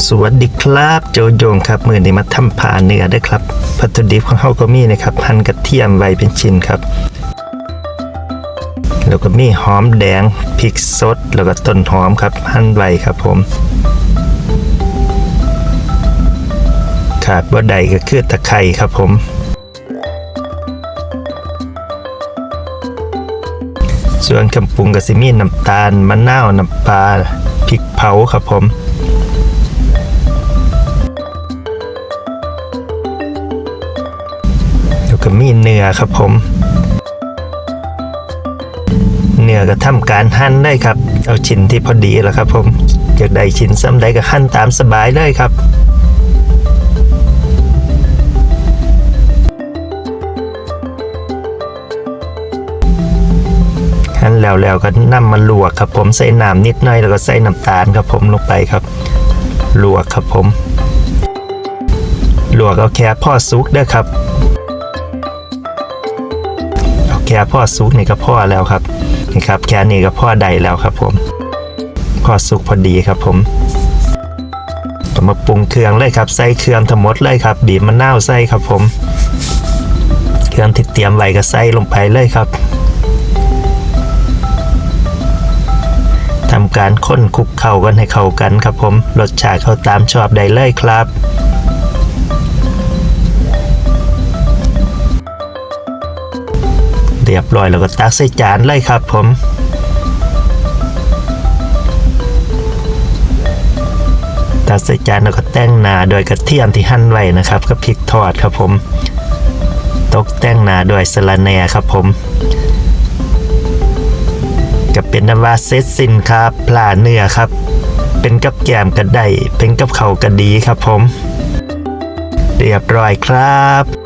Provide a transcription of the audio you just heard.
สวัสดีครับโจโยงครับมือนี้มาทำผ่าเนื้อเด้ครับวัตถุดิบของเฮาก็มีนะครับหั่นกระเทียมไว้เป็นชิ้นครับ แล้วก็มีหอมแดงพริกสด แล้วก็ต้นหอมครับหั่นไว้ครับผมขาดบ่ใดก็คือตะไคร้ครับผม ส่วนคำปรุงก็สิมีน้ำตาลมะนาวน้ำปลาพริกเผาครับผม ก็มีเนื้อครับผม เนื้อก็ทำการหั่นได้ครับ เอาชิ้นที่พอดีแล้วครับ ผมอยากได้ชิ้นซ้ำใดก็หั่นตามสบายเลยครับหั่นแล้วแล้วก็นำมาลวกครับผมใส่น้ำนิดหน่อยแล้วก็ใส่น้ำตาลครับผมลงไปครับลวกครับผมลวกเอาแค่พ่อซุกเด้อครับ ค่พ่อซุกนี่ก็พ่อแล้วครับนี่ครับแค่นี้ก็พ่อใดแล้วครับผมพ่อซุกพอดีครับผมต่อมาปรุงเครื่องเลยครับ ใส่เครื่องทั้งหมดเลยครับ บีบมะนาวใส่ครับผม เครื่องที่เตรียมไว้ก็ใส่ลงไปเลยครับทำการค้นคลุกเข้ากันให้เข้ากันครับผม รสชาติเข้าตามชอบได้เลยครับ รียบร้อยแล้วก็ตักใส่จานเลยครับผมตักใส่จานแล้วก็แต่งหน้าโดยกระเทียมที่หั่นไว้นะครับก็พริกทอดครับผม ตกแต่งหน้าด้วยสะระแหน่ครับผมก็เป็นนำว่าเซตสินครับปลาเนื้อครับ เป็นกับแกมก็ได้เป็นกับเขาวก็ดีครับผม เรียบร้อยครับ